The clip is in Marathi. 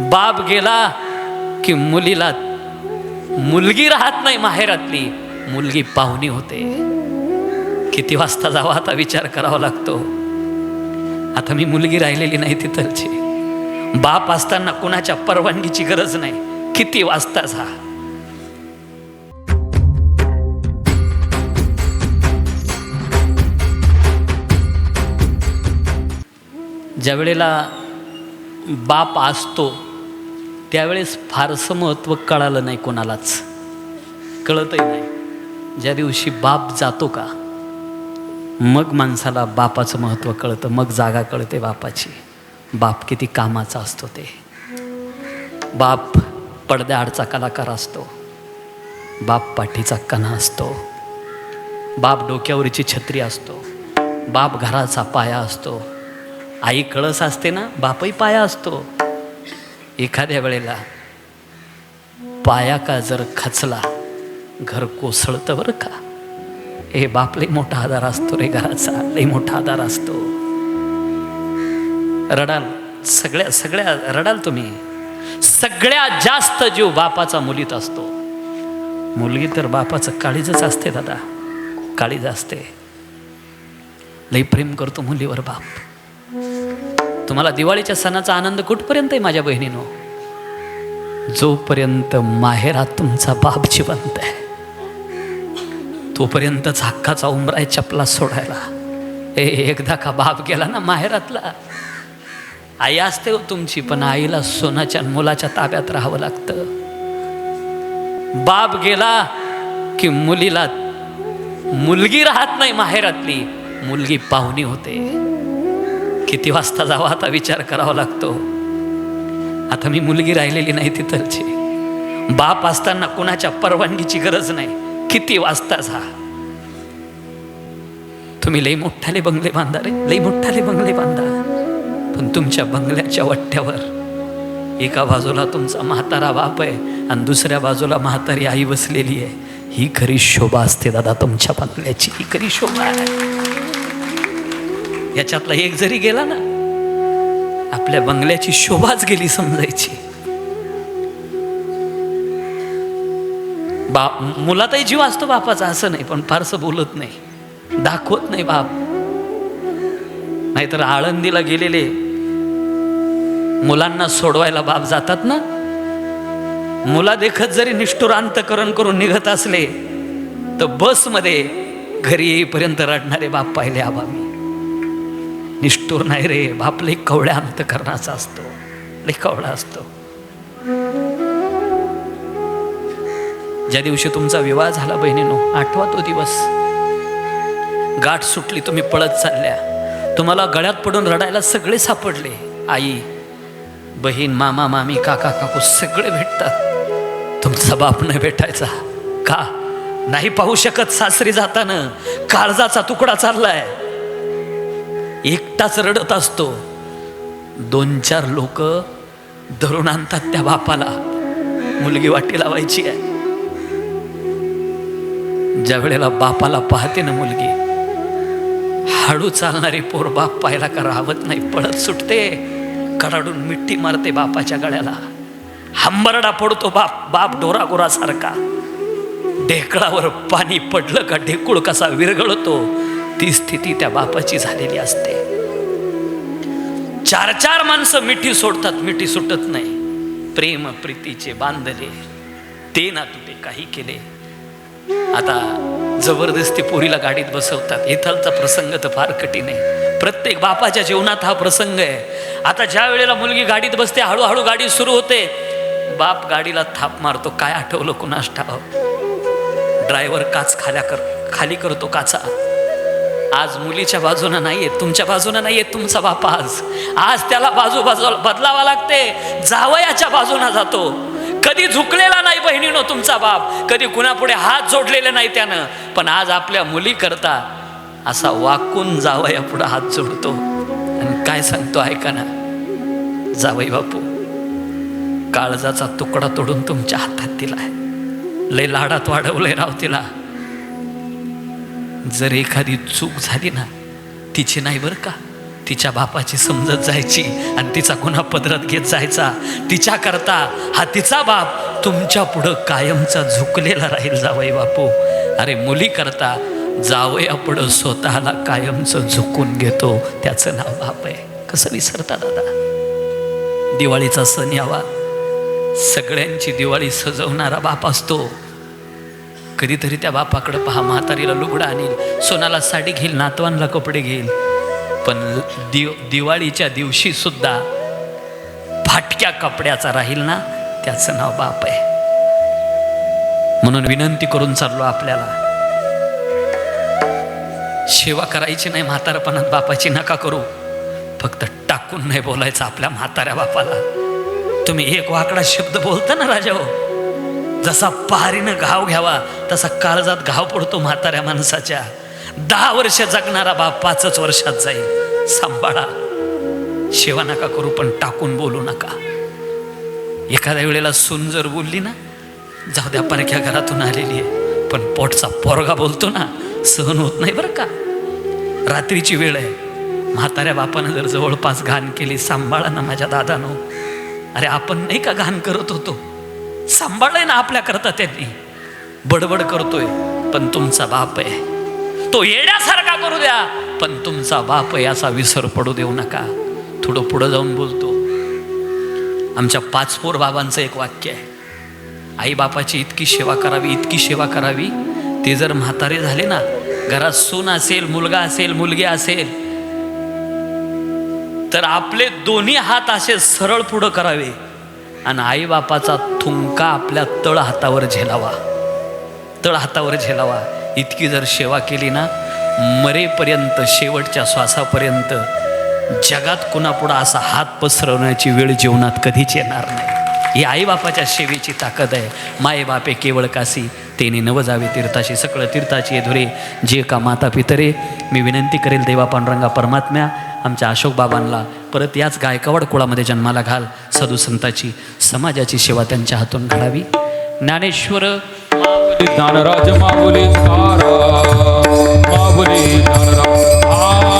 बाप गेला की मुलीला मुलगी राहत नाही माहेरातली मुलगी पाहुणी होते. किती वाजता जावा आता विचार करावा लागतो. आता मी मुलगी राहिलेली नाही तिथलची. बाप असताना कुणाच्या परवानगीची गरज नाही. किती वाजता जा. ज्या वेळेला बाप असतो त्यावेळेस फारसं महत्त्व कळालं नाही कोणालाच. कळतही नाही. ज्या दिवशी बाप जातो का मग माणसाला बापाचं महत्त्व कळतं मग जागा कळते बापाची. बाप किती कामाचा असतो ते. बाप पडद्याआडचा कलाकार असतो. बाप पाठीचा कणा असतो. बाप डोक्यावरची छत्री असतो. बाप घराचा पाया असतो. आई कळस असते ना बापही पाया असतो. एखाद्या वेळेला पाया का जर खचला घर कोसळतं बरं का? हे बाप लई मोठा आधार असतो रे घराचा लई मोठा आधार असतो. रडाल सगळ्या सगळ्या रडाल तुम्ही. सगळ्यात जास्त जीव बापाचा मुलीत असतो. मुलगी तर बापाचं काळीजच असते दादा. काळीज असते. लई प्रेम करतो मुलीवर बाप. तुम्हाला दिवाळीच्या सणाचा आनंद कुठपर्यंत आहे माझ्या बहिणीनो? जोपर्यंत माहेरात तुमचा बाप जिवंत आहे तोपर्यंत हक्काचा उमरा आहे चपला सोडायला. ए एकदा का बाप गेला ना माहेरातला? आई असते हो तुमची पण आईला सोनाच्या मुलाच्या ताब्यात राहावं लागतं. बाप गेला की मुलीला मुलगी राहत नाही माहेरातली मुलगी पाहुणी होते. किती वाजता जावा आता विचार करावा लागतो. आता मी मुलगी राहिलेली नाही तिथलची. बाप असताना कुणाच्या परवानगीची गरज नाही. किती वाजता जा. तुम्ही लई मोठाले बंगले बांधा रे. लई मोठाले बंगले बांधा. पण तुमच्या बंगल्याच्या वट्ट्यावर एका बाजूला तुमचा म्हातारा बाप आहे आणि दुसऱ्या बाजूला म्हातारी आई बसलेली आहे. ही खरी शोभा असते दादा तुमच्या बंगल्याची. ही खरी शोभा आहे. याच्यातला एक जरी गेला ना आपल्या बंगल्याची शोभाच गेली समजायची. बाप मुलातही जीव असतो बापाचा असं नाही पण फारसं बोलत नाही. दाखवत नाही बाप. नाहीतर आळंदीला गेलेले मुलांना सोडवायला बाप जातात ना? मुला देखत जरी निष्ठुर अंतकरण करून निघत असले तर बसमध्ये घरी येईपर्यंत रडणारे बाप पाहिले आबा मी निष्ठुर नाही रे. बाप लई कवळ्या अंतकरणाचा असतो. लई कवळा असतो. ज्या दिवशी तुमचा विवाह झाला बहिणीनो आठवा तो दिवस. गाठ सुटली तुम्ही पळत चालल्या. तुम्हाला गळ्यात पडून रडायला सगळे सापडले. आई बहीण मामा मामी काका काकू सगळे भेटतात. तुमचा बाप नाही भेटायचा. का? नाही पाहू शकत सासरी जाताना. काळजाचा तुकडा चाललाय. एकटाच रडत असतो. दोन चार लोक धरून आणतात त्या बापाला. मुलगी वाटी लावायची आहे. ज्या वेळेला बापाला पाहते ना मुलगी हाडू चालणारी पोर बाप पाहायला का राहत नाही पळत सुटते. कडाडून मिट्टी मारते बापाच्या गळ्याला. हंबरडा पडतो बाप बाप ढोरा ढेकळावर पाणी पडलं का ढेकूळ कसा विरघळतो. ती स्थिती त्या बापाची झालेली असते. चार चार माणसं मिठी सोडतात मिठी सुटत नाही. प्रेम प्रीतीचे बांधले. ते ना तुटे काही केले. आता जबरदस्ती पोरीला गाडीत बसवतात. इथलचा प्रसंग तर फार कठीण आहे. प्रत्येक बापाच्या जीवनात हा प्रसंग आहे. आता ज्या वेळेला मुलगी गाडीत बसते हळूहळू गाडी सुरू होते बाप गाडीला थाप मारतो. काय आठवलं कुणास ठाव? ड्रायव्हर काच खाल्या कर खाली करतो काचा. आज मुलीच्या बाजूनं नाहीये तुमच्या बाजूनं नाहीये तुमचा बाप आज. आज त्याला बाजू बाजू बदलावा लागते. जावयाच्या बाजूनं जातो. कधी झुकलेला नाही बहिणीनो तुमचा बाप कधी कुणापुढे हात जोडलेले नाही त्यानं. पण आज आपल्या मुली करता असा वाकून जावया पुढे हात जोडतो. आणि काय सांगतो ऐका ना. जावई बापू. काळजाचा तुकडा तोडून तुमच्या हातात दिलाय. लय लाडात वाढवलंय राव तिला. जर एखादी चूक झाली ना तिची नाही बरं का? तिच्या बापाची समजत जायची आणि तिचा गुन्हा पदरात घेत जायचा. तिच्या करता हा तिचा बाप तुमच्या पुढं कायमचा झुकलेला राहील जावई बापू. अरे मुली करता जावया पुढं स्वतःला कायमचं झुकून घेतो. त्याचं नाव बाप आहे. कसं विसरता दादा? दिवाळीचा सण यावा. सगळ्यांची दिवाळी सजवणारा बाप असतो. कधीतरी त्या बापाकडं पहा म्हातारीला लुगडं आणील सोनाला साडी घेईल नातवांना कपडे घेईल. पण दिव दिवाळीच्या दिवशी सुद्धा फाटक्या कपड्याचा राहील ना त्याचं नाव बाप आहे. म्हणून विनंती करून चाललो आपल्याला. सेवा करायची नाही म्हातारपणात बापाची नका करू. फक्त टाकून नाही बोलायचं आपल्या म्हाताऱ्या बापाला. तुम्ही एक वाकडा शब्द बोलता ना राजा हो. जसा पहारीनं घाव घ्यावा तसा काळजात घाव पडतो म्हाताऱ्या माणसाच्या. दहा वर्ष जगणारा बाप पाचच वर्षात जाईल. सांभाळा. शेवा नका करू पण टाकून बोलू नका. एखाद्या वेळेला सून जर बोलली ना जाऊ द्या परख्या घरातून आलेली आहे. पण पोटचा पोरगा बोलतो ना सहन होत नाही बरं का. रात्रीची वेळ आहे. म्हाताऱ्या बापानं जर जवळपास घाण केली सांभाळा ना माझ्या दादानो. अरे आपण नाही का घाण करत होतो? सांभाळलंय ना आपल्या करता त्यांनी. बडबड करतोय पण तुमचा बाप आहे. तो येण्यासारखा करू द्या पण तुमचा बाप आहे असा विसर पडू देऊ नका. थोडं पुढं जाऊन बोलतो. आमच्या पाचपोर बाबांचं एक वाक्य आहे. आई बापाची इतकी सेवा करावी इतकी सेवा करावी. ते जर म्हातारे झाले ना घरात सून असेल मुलगा असेल मुलगी असेल तर आपले दोन्ही हात असे सरळ पुढं करावे. आणि आईबापाचा थुंका आपल्या तळ हातावर झेलावा. तळ हातावर झेलावा. इतकी जर सेवा केली ना मरेपर्यंत शेवटच्या श्वासापर्यंत जगात कुणापुढं असा हात पसरवण्याची वेळ जीवनात कधीच येणार नाही. ही आईबापाच्या सेवेची ताकद आहे. मायबापे केवळ कासी तेने नव जावे तीर्थाशी सकळ तीर्थाची धुरे जे का माता पितरे मी विनंती करेल देवा पांडुरंगा परमात्म्या आमच्या अशोक बाबांना परत याच गायकवाड कुळामध्ये जन्माला घाल. साधुसंताची समाजाची सेवा त्यांच्या हातून घडावी. ज्ञानेश्वर ज्ञानराज माऊली तारा माऊली ज्ञानराज